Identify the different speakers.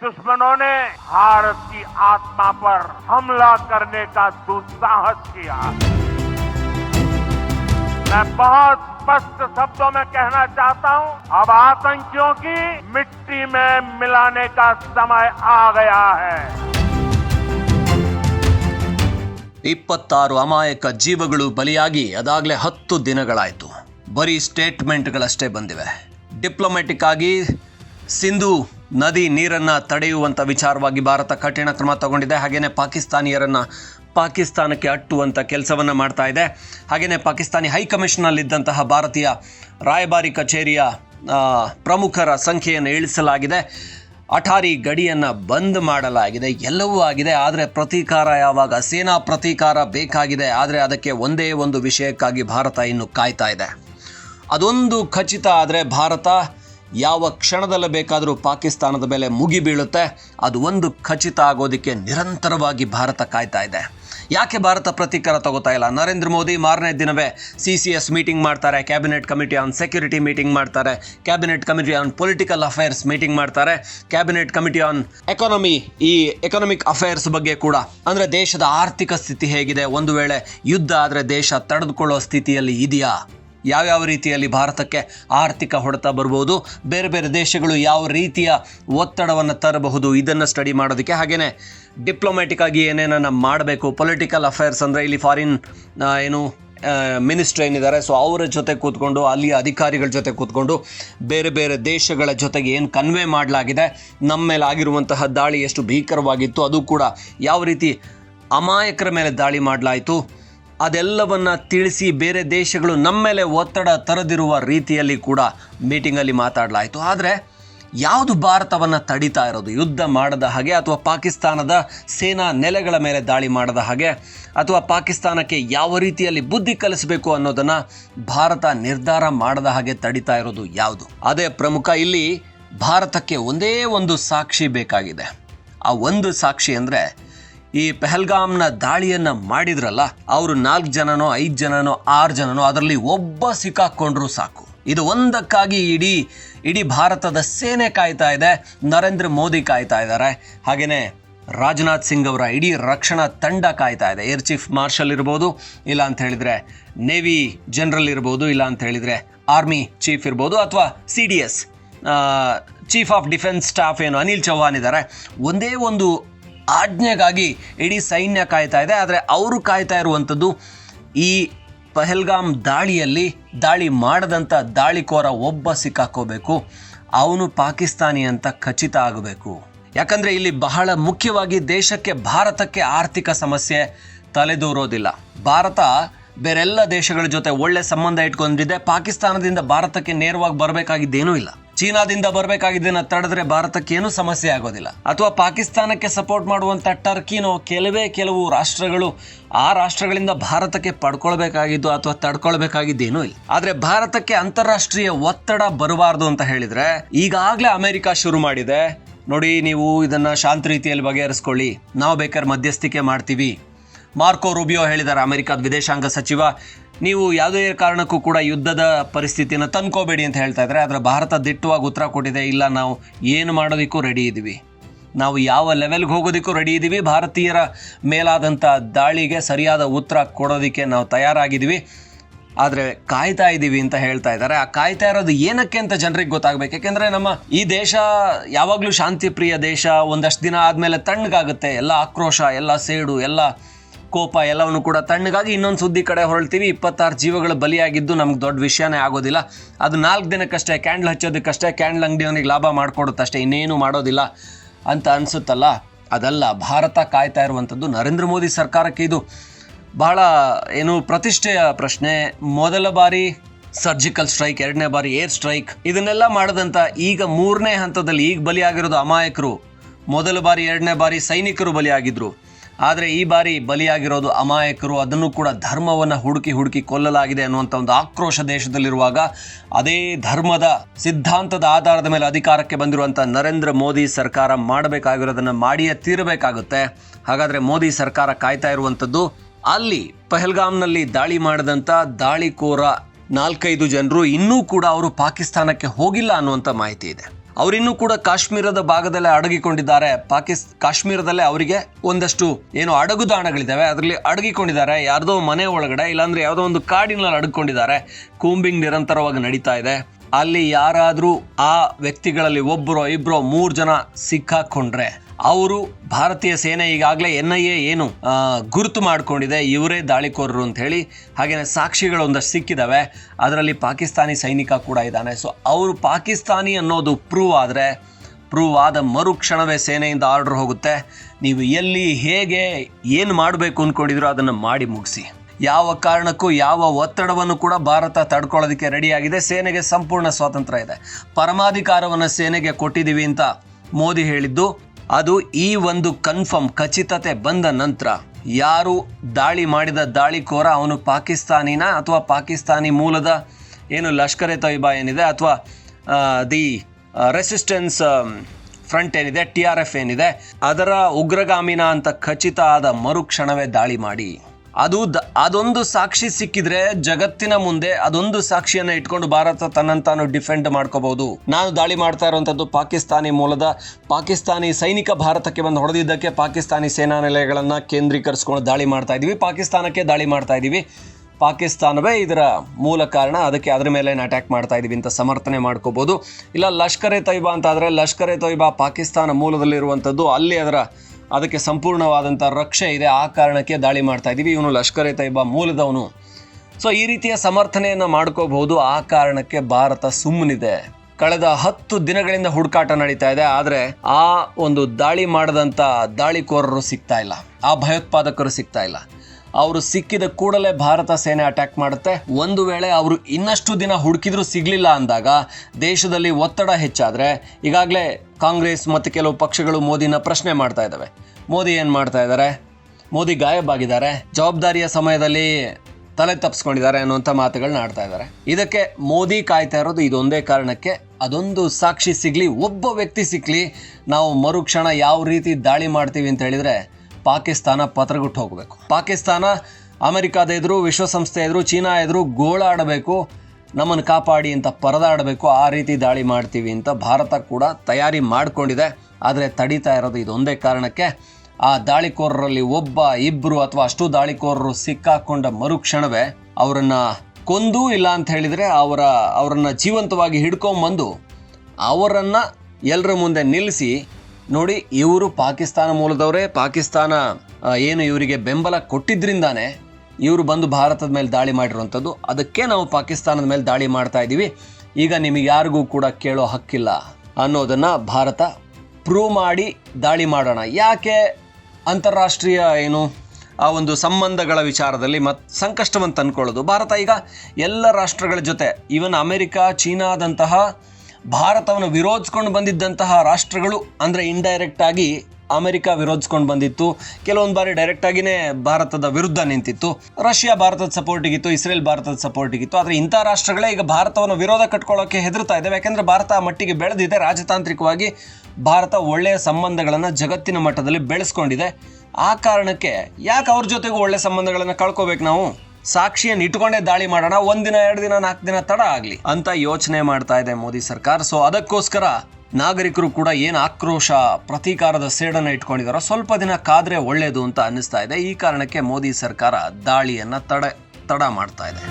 Speaker 1: दुश्मनों ने भारत की आत्मा पर हमला करने का दुस्साहस किया मैं बहुत स्पष्ट शब्दों में कहना चाहता हूं अब आतंकियों की मिट्टी में मिलाने का समय आ गया है
Speaker 2: ಇಪ್ಪತ್ತಾರು ಅಮಾಯಕ ಜೀವಗಳು ಬಲಿಯಾಗಿ ಅದಾಗಲೇ ಹತ್ತು ದಿನಗಳಾಯಿತು ಬರೀ ಸ್ಟೇಟ್ಮೆಂಟ್ಗಳಷ್ಟೇ ಬಂದಿವೆ ಡಿಪ್ಲೊಮ್ಯಾಟಿಕ್ ಆಗಿ ಸಿಂಧು ನದಿ ನೀರನ್ನು ತಡೆಯುವಂಥ ವಿಚಾರವಾಗಿ ಭಾರತ ಕಠಿಣ ಕ್ರಮ ತಗೊಂಡಿದೆ. ಹಾಗೆಯೇ ಪಾಕಿಸ್ತಾನಿಯರನ್ನು ಪಾಕಿಸ್ತಾನಕ್ಕೆ ಅಟ್ಟುವಂಥ ಕೆಲಸವನ್ನು ಮಾಡ್ತಾ ಇದೆ. ಹಾಗೆಯೇ ಪಾಕಿಸ್ತಾನಿ ಹೈಕಮಿಷನಲ್ಲಿದ್ದಂತಹ ಭಾರತೀಯ ರಾಯಭಾರಿ ಕಚೇರಿಯ ಪ್ರಮುಖರ ಸಂಖ್ಯೆಯನ್ನು ಇಳಿಸಲಾಗಿದೆ. ಅಠಾರಿ ಗಡಿಯನ್ನು ಬಂದ್ ಮಾಡಲಾಗಿದೆ. ಎಲ್ಲವೂ ಆಗಿದೆ. ಆದರೆ ಪ್ರತೀಕಾರ ಯಾವಾಗ? ಸೇನಾ ಪ್ರತೀಕಾರ ಬೇಕಾಗಿದೆ. ಆದರೆ ಅದಕ್ಕೆ ಒಂದೇ ಒಂದು ವಿಷಯಕ್ಕಾಗಿ ಭಾರತ ಇನ್ನು ಕಾಯ್ತಾ ಇದೆ. ಅದೊಂದು ಖಚಿತ ಆದರೆ ಭಾರತ ಯಾವ ಕ್ಷಣದಲ್ಲಿ ಬೇಕಾದರೂ ಪಾಕಿಸ್ತಾನದ ಮೇಲೆ ಮುಗಿ ಬೀಳುತ್ತೆ, ಅದು ಒಂದು ಖಚಿತ ಆಗೋದಕ್ಕೆ ನಿರಂತರವಾಗಿ ಭಾರತ ಕಾಯ್ತಾ ಇದೆ. ಯಾಕೆ ಭಾರತ ಪ್ರತೀಕಾರ ತಗೋತಾ ಇಲ್ಲ? ನರೇಂದ್ರ ಮೋದಿ ಮಾರನೇ ದಿನವೇ ಸಿ ಸಿ ಎಸ್ ಮೀಟಿಂಗ್ ಮಾಡ್ತಾರೆ cabinet committee on security meeting ಮಾಡ್ತಾರೆ cabinet committee on political affairs meeting ಮಾಡ್ತಾರೆ ಕ್ಯಾಬಿನೆಟ್ ಕಮಿಟಿ ಆನ್ ಎಕಾನಮಿ ಈ ಎಕನಾಮಿಕ್ ಅಫೇರ್ಸ್ ಬಗ್ಗೆ ಕೂಡ. ಅಂದರೆ ದೇಶದ ಆರ್ಥಿಕ ಸ್ಥಿತಿ ಹೇಗಿದೆ? ಒಂದು ವೇಳೆ ಯುದ್ಧ ಆದರೆ ದೇಶ ತಡೆದುಕೊಳ್ಳೋ ಸ್ಥಿತಿಯಲ್ಲಿ ಇದೆಯಾ? ಯಾವ್ಯಾವ ರೀತಿಯಲ್ಲಿ ಭಾರತಕ್ಕೆ ಆರ್ಥಿಕ ಹೊಡೆತ ಬರ್ಬೋದು, ಬೇರೆ ಬೇರೆ ದೇಶಗಳು ಯಾವ ರೀತಿಯ ಒತ್ತಡವನ್ನು ತರಬಹುದು ಇದನ್ನು ಸ್ಟಡಿ ಮಾಡೋದಕ್ಕೆ ಹಾಗೆಯೇ ಡಿಪ್ಲೊಮ್ಯಾಟಿಕ್ ಆಗಿ ಏನೇನನ್ನು ಮಾಡಬೇಕು ಪೊಲಿಟಿಕಲ್ ಅಫೇರ್ಸ್ ಅಂದರೆ ಇಲ್ಲಿ ಫಾರಿನ್ ಏನು ಮಿನಿಸ್ಟ್ರ್ ಏನಿದ್ದಾರೆ ಸೊ ಅವರ ಜೊತೆ ಕೂತ್ಕೊಂಡು, ಅಲ್ಲಿಯ ಅಧಿಕಾರಿಗಳ ಜೊತೆ ಕೂತ್ಕೊಂಡು ಬೇರೆ ಬೇರೆ ದೇಶಗಳ ಜೊತೆಗೆ ಏನು ಕನ್ವೆ ಮಾಡಲಾಗಿದೆ, ನಮ್ಮ ಮೇಲೆ ಆಗಿರುವಂತಹ ದಾಳಿ ಎಷ್ಟು ಭೀಕರವಾಗಿತ್ತು, ಅದು ಕೂಡ ಯಾವ ರೀತಿ ಅಮಾಯಕರ ಮೇಲೆ ದಾಳಿ ಮಾಡಲಾಯಿತು ಅದೆಲ್ಲವನ್ನ ತಿಳಿಸಿ ಬೇರೆ ದೇಶಗಳು ನಮ್ಮ ಮೇಲೆ ಒತ್ತಡ ತರದಿರುವ ರೀತಿಯಲ್ಲಿ ಕೂಡ ಮೀಟಿಂಗಲ್ಲಿ ಮಾತಾಡಲಾಯಿತು. ಆದರೆ ಯಾವುದು ಭಾರತವನ್ನು ತಡಿತಾ ಇರೋದು? ಯುದ್ಧ ಮಾಡದ ಹಾಗೆ ಅಥವಾ ಪಾಕಿಸ್ತಾನದ ಸೇನಾ ನೆಲೆಗಳ ಮೇಲೆ ದಾಳಿ ಮಾಡದ ಹಾಗೆ ಅಥವಾ ಪಾಕಿಸ್ತಾನಕ್ಕೆ ಯಾವ ರೀತಿಯಲ್ಲಿ ಬುದ್ಧಿ ಕಲಿಸಬೇಕು ಅನ್ನೋದನ್ನು ಭಾರತ ನಿರ್ಧಾರ ಮಾಡದ ಹಾಗೆ ತಡಿತಾ ಇರೋದು ಯಾವುದು? ಅದೇ ಪ್ರಮುಖ, ಇಲ್ಲಿ ಭಾರತಕ್ಕೆ ಒಂದೇ ಒಂದು ಸಾಕ್ಷಿ ಬೇಕಾಗಿದೆ. ಆ ಒಂದು ಸಾಕ್ಷಿ ಅಂದರೆ ಈ ಪೆಹಲ್ಗಾಮ್ನ ದಾಳಿಯನ್ನ ಮಾಡಿದ್ರಲ್ಲ, ಅವರು ನಾಲ್ಕು ಜನನೋ, ಐದು ಜನನೋ, ಆರು ಜನನೋ, ಅದರಲ್ಲಿ ಒಬ್ಬ ಸಿಕ್ಕಾಕೊಂಡ್ರು ಸಾಕು. ಇದು ಒಂದಕ್ಕಾಗಿ ಇಡೀ ಇಡೀ ಭಾರತದ ಸೇನೆ ಕಾಯ್ತಾ ಇದೆ, ನರೇಂದ್ರ ಮೋದಿ ಕಾಯ್ತಾ ಇದ್ದಾರೆ ಹಾಗೇನೆ ರಾಜನಾಥ್ ಸಿಂಗ್ ಅವರ ಇಡೀ ರಕ್ಷಣಾ ತಂಡ ಕಾಯ್ತಾ ಇದೆ. ಏರ್ ಚೀಫ್ ಮಾರ್ಷಲ್ ಇರ್ಬೋದು, ಇಲ್ಲ ಅಂತ ಹೇಳಿದ್ರೆ ನೇವಿ ಜನರಲ್ ಇರ್ಬೋದು, ಇಲ್ಲ ಅಂತ ಹೇಳಿದ್ರೆ ಆರ್ಮಿ ಚೀಫ್ ಇರ್ಬೋದು, ಅಥವಾ C D S chief of defence staff ಏನು ಅನಿಲ್ ಚೌಹಾನ್ ಇದ್ದಾರೆ ಒಂದೇ ಒಂದು ಆಜ್ಞೆಗಾಗಿ ಇಡೀ ಸೈನ್ಯ ಕಾಯ್ತಾ ಇದೆ, ಆದರೆ ಅವರು ಕಾಯ್ತಾ ಇರುವಂಥದ್ದು ಈ ಪಹಲ್ಗಾಮ್ ದಾಳಿಯಲ್ಲಿ ದಾಳಿ ಮಾಡದಂಥ ದಾಳಿಕೋರ ಒಬ್ಬ ಸಿಕ್ಕಾಕೋಬೇಕು, ಅವನು ಪಾಕಿಸ್ತಾನಿ ಅಂತ ಖಚಿತ ಆಗಬೇಕು. ಯಾಕಂದರೆ ಇಲ್ಲಿ ಬಹಳ ಮುಖ್ಯವಾಗಿ ದೇಶಕ್ಕೆ ಭಾರತಕ್ಕೆ ಆರ್ಥಿಕ ಸಮಸ್ಯೆ ತಲೆದೂರೋದಿಲ್ಲ. ಭಾರತ ಬೇರೆಲ್ಲ ದೇಶಗಳ ಜೊತೆ ಒಳ್ಳೆ ಸಂಬಂಧ ಇಟ್ಕೊಂಡಿದೆ, ಪಾಕಿಸ್ತಾನದಿಂದ ಭಾರತಕ್ಕೆ ನೇರವಾಗಿ ಬರಬೇಕಾಗಿದ್ದೇನೂ ಇಲ್ಲ. ಚೀನಾದಿಂದ ಬರಬೇಕಾಗಿದ್ದನ್ನ ತಡೆದ್ರೆ ಭಾರತಕ್ಕೆ ಏನೂ ಸಮಸ್ಯೆ ಆಗೋದಿಲ್ಲ. ಅಥವಾ ಪಾಕಿಸ್ತಾನಕ್ಕೆ ಸಪೋರ್ಟ್ ಮಾಡುವಂತ ಟರ್ಕಿನೋ ಕೆಲವೇ ಕೆಲವು ರಾಷ್ಟ್ರಗಳು ಆ ರಾಷ್ಟ್ರಗಳಿಂದ ಭಾರತಕ್ಕೆ ಪಡ್ಕೊಳ್ಬೇಕಾಗಿದ್ದು ಅಥವಾ ತಡ್ಕೊಳ್ಬೇಕಾಗಿದ್ದೇನೂ ಇಲ್ಲ. ಆದ್ರೆ ಭಾರತಕ್ಕೆ ಅಂತಾರಾಷ್ಟ್ರೀಯ ಒತ್ತಡ ಬರಬಾರ್ದು ಅಂತ ಹೇಳಿದ್ರೆ ಈಗಾಗಲೇ ಅಮೆರಿಕ ಶುರು ಮಾಡಿದೆ. ನೋಡಿ, ನೀವು ಇದನ್ನ ಶಾಂತ ರೀತಿಯಲ್ಲಿ ಬಗೆಹರಿಸ್ಕೊಳ್ಳಿ. ನಾವು ಬೇಕಾದ್ರೆ ಮಧ್ಯಸ್ಥಿಕೆ ಮಾಡ್ತೀವಿ. ಮಾರ್ಕೋ ರೂಬಿಯೋ ಹೇಳಿದ್ದಾರೆ ಅಮೆರಿಕದ ವಿದೇಶಾಂಗ ಸಚಿವ. ನೀವು ಯಾವುದೇ ಕಾರಣಕ್ಕೂ ಕೂಡ ಯುದ್ಧದ ಪರಿಸ್ಥಿತಿಯನ್ನು ತಂದ್ಕೋಬೇಡಿ ಅಂತ ಹೇಳ್ತಾ ಇದ್ದಾರೆ ಆದರೆ ಭಾರತ ದಿಟ್ಟವಾಗಿ ಉತ್ತರ ಕೊಟ್ಟಿದೆ, ಇಲ್ಲ, ನಾವು ಏನು ಮಾಡೋದಕ್ಕೂ ರೆಡಿ ಇದ್ದೀವಿ ನಾವು ಯಾವ ಲೆವೆಲ್ಗೆ ಹೋಗೋದಕ್ಕೂ ರೆಡಿ ಇದ್ದೀವಿ ಭಾರತೀಯರ ಮೇಲಾದಂಥ ದಾಳಿಗೆ ಸರಿಯಾದ ಉತ್ತರ ಕೊಡೋದಕ್ಕೆ ನಾವು ತಯಾರಾಗಿದ್ದೀವಿ ಆದರೆ ಕಾಯ್ತಾ ಇದ್ದೀವಿ ಅಂತ ಹೇಳ್ತಾ ಇದ್ದಾರೆ. ಆ ಕಾಯ್ತಾ ಇರೋದು ಏನಕ್ಕೆ ಅಂತ ಜನರಿಗೆ ಗೊತ್ತಾಗಬೇಕು. ಯಾಕೆಂದರೆ ನಮ್ಮ ಈ ದೇಶ, ಯಾವಾಗಲೂ ಶಾಂತಿ ಪ್ರಿಯ ದೇಶ, ಒಂದಷ್ಟು ದಿನ ಆದಮೇಲೆ ತಣ್ಣಗಾಗುತ್ತೆ. ಎಲ್ಲ ಆಕ್ರೋಶ, ಎಲ್ಲ ಸೇಡು, ಎಲ್ಲ ಕೋಪ ಎಲ್ಲವನ್ನು ಕೂಡ ತಣ್ಣಗಾಗಿ ಇನ್ನೊಂದು ಸುದ್ದಿ ಕಡೆ ಹೊರಳ್ತೀವಿ. ಇಪ್ಪತ್ತಾರು ಜೀವಗಳು ಬಲಿಯಾಗಿದ್ದು ನಮ್ಗೆ ದೊಡ್ಡ ವಿಷಯನೇ ಆಗೋದಿಲ್ಲ. ಅದು ನಾಲ್ಕು ದಿನಕ್ಕಷ್ಟೇ, ಕ್ಯಾಂಡ್ಲ್ ಹಚ್ಚೋದಕ್ಕಷ್ಟೇ, ಕ್ಯಾಂಡ್ಲ್ ಅಂಗಡಿಯವನಿಗೆ ಲಾಭ ಮಾಡಿಕೊಡುತ್ತಷ್ಟೇ ಇನ್ನೇನು ಮಾಡೋದಿಲ್ಲ ಅಂತ ಅನಿಸುತ್ತಲ್ಲ? ಅದಲ್ಲ, ಭಾರತ ಕಾಯ್ತಾ ಇರುವಂಥದ್ದು ನರೇಂದ್ರ ಮೋದಿ ಸರ್ಕಾರಕ್ಕೆ ಇದು ಬಹಳ ಏನು ಪ್ರತಿಷ್ಠೆಯ ಪ್ರಶ್ನೆ. ಮೊದಲ ಬಾರಿ ಸರ್ಜಿಕಲ್ ಸ್ಟ್ರೈಕ್, ಎರಡನೇ ಬಾರಿ ಏರ್ ಸ್ಟ್ರೈಕ್, ಇದನ್ನೆಲ್ಲ ಮಾಡದಂತ ಈಗ ಮೂರನೇ ಹಂತದಲ್ಲಿ ಈಗ ಬಲಿಯಾಗಿರೋದು ಅಮಾಯಕರು. ಮೊದಲ ಬಾರಿ, ಎರಡನೇ ಬಾರಿ ಸೈನಿಕರು ಬಲಿಯಾಗಿದ್ರು. ಆದರೆ ಈ ಬಾರಿ ಬಲಿಯಾಗಿರೋದು ಅಮಾಯಕರು, ಅದನ್ನು ಕೂಡ ಧರ್ಮವನ್ನು ಹುಡುಕಿ ಹುಡುಕಿ ಕೊಲ್ಲಲಾಗಿದೆ ಅನ್ನುವಂಥ ಒಂದು ಆಕ್ರೋಶ ದೇಶದಲ್ಲಿರುವಾಗ ಅದೇ ಧರ್ಮದ ಸಿದ್ಧಾಂತದ ಆಧಾರದ ಮೇಲೆ ಅಧಿಕಾರಕ್ಕೆ ಬಂದಿರುವಂಥ ನರೇಂದ್ರ ಮೋದಿ ಸರ್ಕಾರ ಮಾಡಬೇಕಾಗಿರೋದನ್ನು ಮಾಡಿಯೇ ತೀರಬೇಕಾಗುತ್ತೆ. ಹಾಗಾದರೆ ಮೋದಿ ಸರ್ಕಾರ ಕಾಯ್ತಾ ಇರುವಂಥದ್ದು ಅಲ್ಲಿ ಪಹಲ್ಗಾಮ್ನಲ್ಲಿ ದಾಳಿ ಮಾಡಿದಂಥ ದಾಳಿಕೋರ ನಾಲ್ಕೈದು ಜನರು ಇನ್ನೂ ಕೂಡ ಅವರು ಪಾಕಿಸ್ತಾನಕ್ಕೆ ಹೋಗಿಲ್ಲ ಅನ್ನುವಂಥ ಮಾಹಿತಿ ಇದೆ. ಅವರಿನ್ನೂ ಕೂಡ ಕಾಶ್ಮೀರದ ಭಾಗದಲ್ಲೇ ಅಡಗಿಕೊಂಡಿದ್ದಾರೆ. ಪಾಕಿಸ್, ಕಾಶ್ಮೀರದಲ್ಲೇ ಅವರಿಗೆ ಒಂದಷ್ಟು ಏನು ಅಡಗುದಾಣಗಳಿದ್ದಾವೆ ಅದರಲ್ಲಿ ಅಡಗಿಕೊಂಡಿದ್ದಾರೆ. ಯಾರ್ದೋ ಮನೆ ಒಳಗಡೆ, ಇಲ್ಲಾಂದ್ರೆ ಯಾವುದೋ ಒಂದು ಕಾಡಿನಲ್ಲಿ ಅಡಗಿಕೊಂಡಿದ್ದಾರೆ. ಕೂಂಬಿಂಗ್ ನಿರಂತರವಾಗಿ ನಡೀತಾ ಇದೆ. ಅಲ್ಲಿ ಯಾರಾದರೂ ಆ ವ್ಯಕ್ತಿಗಳಲ್ಲಿ ಒಬ್ಬರೋ ಇಬ್ಬರೋ ಮೂರು ಜನ ಸಿಕ್ಕಾಕೊಂಡ್ರೆ ಅವರು ಭಾರತೀಯ ಸೇನೆ ಈಗಾಗಲೇ ಎನ್ ಐ ಎ ಏನು ಗುರುತು ಮಾಡಿಕೊಂಡಿದೆ, ಇವರೇ ದಾಳಿಕೋರರು ಅಂತ ಹೇಳಿ ಹಾಗೆಯೇ ಸಾಕ್ಷಿಗಳು ಒಂದಷ್ಟು ಸಿಕ್ಕಿದ್ದಾವೆ ಅದರಲ್ಲಿ ಪಾಕಿಸ್ತಾನಿ ಸೈನಿಕ ಕೂಡ ಇದ್ದಾನೆ. ಸೊ ಅವರು ಪಾಕಿಸ್ತಾನಿ ಅನ್ನೋದು ಪ್ರೂವ್ ಆದರೆ ಪ್ರೂವ್ ಆದ ಮರುಕ್ಷಣವೇ ಸೇನೆಯಿಂದ ಆರ್ಡರ್ ಹೋಗುತ್ತೆ. ನೀವು ಎಲ್ಲಿ, ಹೇಗೆ, ಏನು ಮಾಡಬೇಕು ಅಂದ್ಕೊಂಡಿದ್ರು ಅದನ್ನು ಮಾಡಿ ಮುಗಿಸಿ. ಯಾವ ಕಾರಣಕ್ಕೂ, ಯಾವ ಒತ್ತಡವನ್ನು ಕೂಡ ಭಾರತ ತಡ್ಕೊಳ್ಳೋದಕ್ಕೆ ರೆಡಿಯಾಗಿದೆ ಸೇನೆಗೆ ಸಂಪೂರ್ಣ ಸ್ವಾತಂತ್ರ್ಯ ಇದೆ. ಪರಮಾಧಿಕಾರವನ್ನು ಸೇನೆಗೆ ಕೊಟ್ಟಿದ್ದೀವಿ ಅಂತ ಮೋದಿ ಹೇಳಿದ್ದು ಅದು ಈ ಒಂದು ಕನ್ಫರ್ಮ್ ಖಚಿತತೆ ಬಂದ ನಂತರ ಯಾರು ದಾಳಿ ಮಾಡಿದ ದಾಳಿಕೋರ ಅವನು ಪಾಕಿಸ್ತಾನಿನ ಅಥವಾ ಪಾಕಿಸ್ತಾನಿ ಮೂಲದ ಏನು ಲಷ್ಕರ್ ಎ ತೊಯ್ಬಾ ಏನಿದೆ ಅಥವಾ ದಿ ರೆಸಿಸ್ಟೆನ್ಸ್ ಫ್ರಂಟ್ ಏನಿದೆ ಟಿ ಆರ್ ಎಫ್ ಏನಿದೆ, ಅದರ ಉಗ್ರಗಾಮಿನ ಅಂತ ಖಚಿತ ಆದ ಮರುಕ್ಷಣವೇ ದಾಳಿ ಮಾಡಿ. ಅದು ಅದೊಂದು ಸಾಕ್ಷಿ ಸಿಕ್ಕಿದ್ರೆ ಜಗತ್ತಿನ ಮುಂದೆ ಅದೊಂದು ಸಾಕ್ಷಿಯನ್ನ ಇಟ್ಕೊಂಡು ಭಾರತ ತನ್ನನ್ನು ತಾನು ಡಿಫೆಂಡ್ ಮಾಡ್ಕೋಬಹುದು. ನಾನು ದಾಳಿ ಮಾಡ್ತಾ ಇರುವಂತದ್ದು ಪಾಕಿಸ್ತಾನಿ ಮೂಲದ ಪಾಕಿಸ್ತಾನಿ ಸೈನಿಕ ಭಾರತಕ್ಕೆ ಬಂದು ಹೊಡೆದಿದ್ದಕ್ಕೆ ಪಾಕಿಸ್ತಾನಿ ಸೇನಾ ನೆಲೆಗಳನ್ನ ಕೇಂದ್ರೀಕರಿಸ್ಕೊಂಡು ದಾಳಿ ಮಾಡ್ತಾ ಇದೀವಿ. ಪಾಕಿಸ್ತಾನಕ್ಕೆ ದಾಳಿ ಮಾಡ್ತಾ ಇದೀವಿ. ಪಾಕಿಸ್ತಾನವೇ ಇದರ ಮೂಲ ಕಾರಣ. ಅದಕ್ಕೆ ಅದರ ಮೇಲೆ ಅಟ್ಯಾಕ್ ಮಾಡ್ತಾ ಇದೀವಿ ಅಂತ ಸಮರ್ಥನೆ ಮಾಡ್ಕೋಬಹುದು. ಇಲ್ಲ ಲಷ್ಕರ್ ಎ ತೊಯ್ಬಾ ಅಂತ ಆದರೆ ಲಷ್ಕರ್ ಎ ತೊಯ್ಬಾ ಪಾಕಿಸ್ತಾನ ಮೂಲದಲ್ಲಿರುವಂಥದ್ದು ಅಲ್ಲಿ ಅದರ ಅದಕ್ಕೆ ಸಂಪೂರ್ಣವಾದಂಥ ರಕ್ಷೆ ಇದೆ. ಆ ಕಾರಣಕ್ಕೆ ದಾಳಿ ಮಾಡ್ತಾ ಇದ್ದೀವಿ. ಇವನು ಲಷ್ಕರ್ ಎ ತೈಬಾ ಮೂಲದವನು. ಸೊ ಈ ರೀತಿಯ ಸಮರ್ಥನೆಯನ್ನು ಮಾಡ್ಕೋಬಹುದು. ಆ ಕಾರಣಕ್ಕೆ ಭಾರತ ಸುಮ್ಮನಿದೆ. ಕಳೆದ ಹತ್ತು ದಿನಗಳಿಂದ ಹುಡುಕಾಟ ನಡೀತಾ ಇದೆ. ಆದರೆ ಆ ಒಂದು ದಾಳಿ ಮಾಡದಂತ ದಾಳಿಕೋರರು ಸಿಗ್ತಾ ಇಲ್ಲ. ಆ ಭಯೋತ್ಪಾದಕರು ಸಿಗ್ತಾ ಇಲ್ಲ. ಅವರು ಸಿಕ್ಕಿದ ಕೂಡಲೇ ಭಾರತ ಸೇನೆ ಅಟ್ಯಾಕ್ ಮಾಡುತ್ತೆ. ಒಂದು ವೇಳೆ ಅವರು ಇನ್ನಷ್ಟು ದಿನ ಹುಡುಕಿದ್ರೂ ಸಿಗಲಿಲ್ಲ ಅಂದಾಗ ದೇಶದಲ್ಲಿ ಒತ್ತಡ ಹೆಚ್ಚಾದರೆ ಈಗಾಗಲೇ ಕಾಂಗ್ರೆಸ್ ಮತ್ತು ಕೆಲವು ಪಕ್ಷಗಳು ಮೋದಿನ ಪ್ರಶ್ನೆ ಮಾಡ್ತಾ ಇದ್ದಾವೆ. ಮೋದಿ ಏನು ಮಾಡ್ತಾ ಇದ್ದಾರೆ? ಮೋದಿ ಗಾಯಬಾಗಿದ್ದಾರೆ ಜವಾಬ್ದಾರಿಯ ಸಮಯದಲ್ಲಿ ತಲೆ ತಪ್ಪಿಸ್ಕೊಂಡಿದ್ದಾರೆ ಅನ್ನುವಂಥ ಮಾತುಗಳನ್ನ ಆಡ್ತಾ ಇದ್ದಾರೆ. ಇದಕ್ಕೆ ಮೋದಿ ಕಾಯ್ತಾ ಇರೋದು ಇದೊಂದೇ ಕಾರಣಕ್ಕೆ ಅದೊಂದು ಸಾಕ್ಷಿ ಸಿಗಲಿ, ಒಬ್ಬ ವ್ಯಕ್ತಿ ಸಿಕ್ಕಲಿ ನಾವು ಮರುಕ್ಷಣ ಯಾವ ರೀತಿ ದಾಳಿ ಮಾಡ್ತೀವಿ ಅಂತ ಹೇಳಿದ್ರೆ ಪಾಕಿಸ್ತಾನ ಪತ್ರಗುಟ್ಟು ಹೋಗಬೇಕು. ಪಾಕಿಸ್ತಾನ, ಅಮೆರಿಕಾದ ಎದುರು ವಿಶ್ವಸಂಸ್ಥೆ ಎದುರು, ಚೀನಾ ಎದುರು ಗೋಳಾಡಬೇಕು. ನಮ್ಮನ್ನು ಕಾಪಾಡಿ ಅಂತ ಪರದಾಡಬೇಕು. ಆ ರೀತಿ ದಾಳಿ ಮಾಡ್ತೀವಿ ಅಂತ ಭಾರತ ಕೂಡ ತಯಾರಿ ಮಾಡಿಕೊಂಡಿದೆ. ಆದರೆ ತಡೀತಾ ಇರೋದು ಇದೊಂದೇ ಕಾರಣಕ್ಕೆ ಆ ದಾಳಿಕೋರರಲ್ಲಿ ಒಬ್ಬ ಇಬ್ಬರು ಅಥವಾ ಅಷ್ಟು ದಾಳಿಕೋರರು ಸಿಕ್ಕಾಕೊಂಡ ಮರುಕ್ಷಣವೇ ಅವರನ್ನು ಕೊಂದು ಇಲ್ಲ ಅಂತ ಹೇಳಿದರೆ ಅವರ, ಅವರನ್ನು ಜೀವಂತವಾಗಿ ಹಿಡ್ಕೊಂಬಂದು ಅವರನ್ನು ಎಲ್ಲರ ಮುಂದೆ ನಿಲ್ಲಿಸಿ ನೋಡಿ, ಇವರು ಪಾಕಿಸ್ತಾನ ಮೂಲದವರೇ. ಪಾಕಿಸ್ತಾನ ಏನು ಇವರಿಗೆ ಬೆಂಬಲ ಕೊಟ್ಟಿದ್ರಿಂದಾನೇ ಇವರು ಬಂದು ಭಾರತದ ಮೇಲೆ ದಾಳಿ ಮಾಡಿರುವಂಥದ್ದು. ಅದಕ್ಕೆ ನಾವು ಪಾಕಿಸ್ತಾನದ ಮೇಲೆ ದಾಳಿ ಮಾಡ್ತಾ ಇದ್ದೀವಿ. ಈಗ ನಿಮಗೆ ಯಾರಿಗೂ ಕೂಡ ಕೇಳೋ ಹಕ್ಕಿಲ್ಲ ಅನ್ನೋದನ್ನು ಭಾರತ ಪ್ರೂವ್ ಮಾಡಿ ದಾಳಿ ಮಾಡೋಣ. ಯಾಕೆ? ಅಂತಾರಾಷ್ಟ್ರೀಯ ಏನು, ಆ ಒಂದು ಸಂಬಂಧಗಳ ವಿಚಾರದಲ್ಲಿ ಮತ್ತು ಸಂಕಷ್ಟವನ್ನು ತಂದ್ಕೊಳ್ಳೋದು. ಭಾರತ ಈಗ ಎಲ್ಲ ರಾಷ್ಟ್ರಗಳ ಜೊತೆ ಈವನ್ ಅಮೆರಿಕ, ಚೀನಾದಂತಹ ಭಾರತವನ್ನು ವಿರೋಧಿಸ್ಕೊಂಡು ಬಂದಿದ್ದಂತಹ ರಾಷ್ಟ್ರಗಳು, ಅಂದರೆ ಇಂಡೈರೆಕ್ಟ್ ಆಗಿ ಅಮೆರಿಕ ವಿರೋಧಿಸ್ಕೊಂಡು ಬಂದಿತ್ತು. ಕೆಲವೊಂದು ಬಾರಿ ಡೈರೆಕ್ಟ್ ಆಗಿನೇ ಭಾರತದ ವಿರುದ್ಧ ನಿಂತಿತ್ತು. ರಷ್ಯಾ ಭಾರತದ ಸಪೋರ್ಟಿಗಿತ್ತು ಇಸ್ರೇಲ್ ಭಾರತದ ಸಪೋರ್ಟಿಗಿತ್ತು ಆದರೆ ಇಂಥ ರಾಷ್ಟ್ರಗಳೇ ಈಗ ಭಾರತವನ್ನು ವಿರೋಧ ಕಟ್ಕೊಳ್ಳೋಕೆ ಹೆದರ್ತಾ ಇದ್ದಾವೆ. ಯಾಕೆಂದರೆ ಭಾರತ ಮಟ್ಟಿಗೆ ಬೆಳೆದಿದೆ, ರಾಜತಾಂತ್ರಿಕವಾಗಿ ಭಾರತ ಒಳ್ಳೆಯ ಸಂಬಂಧಗಳನ್ನು ಜಗತ್ತಿನ ಮಟ್ಟದಲ್ಲಿ ಬೆಳೆಸ್ಕೊಂಡಿದೆ. ಆ ಕಾರಣಕ್ಕೆ ಯಾಕೆ ಅವ್ರ ಜೊತೆಗೂ ಒಳ್ಳೆಯ ಸಂಬಂಧಗಳನ್ನು ಕಳ್ಕೋಬೇಕು ನಾವು? ಸಾಕ್ಷಿಯನ್ನು ಇಟ್ಕೊಂಡೇ ದಾಳಿ ಮಾಡೋಣ ಒಂದಿನ ಎರಡು ದಿನ, ನಾಲ್ಕು ದಿನ ತಡ ಆಗಲಿ ಅಂತ ಯೋಚನೆ ಮಾಡ್ತಾ ಇದೆ ಮೋದಿ ಸರ್ಕಾರ. ಸೊ ಅದಕ್ಕೋಸ್ಕರ ನಾಗರಿಕರು ಕೂಡ ಏನು ಆಕ್ರೋಶ ಪ್ರತೀಕಾರದ ಸೇಡನ್ನು ಇಟ್ಕೊಂಡಿದಾರೋ ಸ್ವಲ್ಪ ದಿನ ಕಾದ್ರೆ ಒಳ್ಳೆಯದು ಅಂತ ಅನ್ನಿಸ್ತಾ ಇದೆ. ಈ ಕಾರಣಕ್ಕೆ ಮೋದಿ ಸರ್ಕಾರ ದಾಳಿಯನ್ನ ತಡ ತಡ ಮಾಡ್ತಾ ಇದೆ.